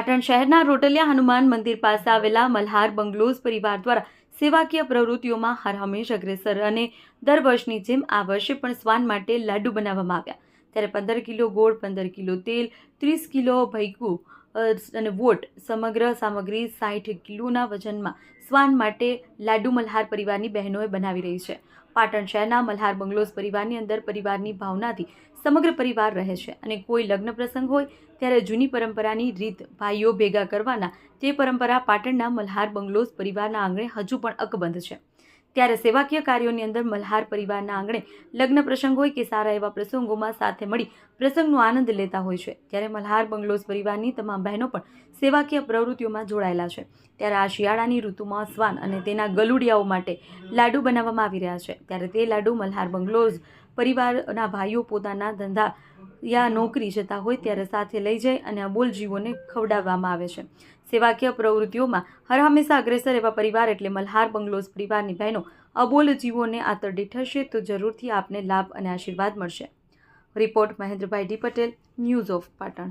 પાટણ શહેરના રોટલિયા હનુમાન મંદિર પાસે આવેલા મલ્હાર બંગલોઝ પરિવાર દ્વારા સેવાકીય પ્રવૃત્તિઓમાં હર હંમેશ અગ્રેસર અને દર વર્ષની જેમ આ વર્ષે પણ શ્વાન માટે લાડુ બનાવવામાં આવ્યા. ત્યારે પંદર કિલો ગોળ, પંદર કિલો તેલ, ત્રીસ કિલો ભૈકું અને વોટ સમગ્ર સામગ્રી સાઠ કિલોના વજનમાં શ્વાન માટે લાડુ મલ્હાર પરિવારની બહેનોએ બનાવી રહી છે. પાટણ શહેરના મલ્હાર બંગલોઝ પરિવારની અંદર પરિવારની ભાવનાથી સમગ્ર પરિવાર રહે છે અને કોઈ લગ્ન પ્રસંગ હોય ત્યારે જૂની પરંપરાની રીત ભાઈઓ ભેગા કરવાના તે પરંપરા પાટણના મલ્હાર બંગલોઝ પરિવારના આંગણે હજુ પણ અકબંધ છે. ત્યારે સેવાકીય કાર્યોની અંદર મલ્હાર પરિવારના આંગણે લગ્ન પ્રસંગ હોય કે સારા એવા પ્રસંગોમાં સાથે મળી પ્રસંગનો આનંદ લેતા હોય છે. ત્યારે મલ્હાર બંગલોઝ પરિવારની તમામ બહેનો પણ સેવાકીય પ્રવૃત્તિઓમાં જોડાયેલા છે. ત્યારે આ શિયાળાની ઋતુમાં શ્વાન અને તેના ગલુડિયાઓ માટે લાડુ બનાવવામાં આવી રહ્યા છે. ત્યારે તે લાડુ મલ્હાર બંગલોઝ પરિવારના ભાઈઓ પોતાના ધંધા યા નોકરી જતા હોય ત્યારે સાથે લઈ જાય અને અબોલ જીવોને ખવડાવવામાં આવે છે. સેવાકીય પ્રવૃત્તિઓમાં હર હંમેશા અગ્રેસર એવા પરિવાર એટલે મલ્હાર બંગલોઝ પરિવારની બહેનો અબોલ જીવોને આતરડી થશે તો જરૂરથી આપને લાભ અને આશીર્વાદ મળશે. Report Mahendrabhai D Patel, news of Patan.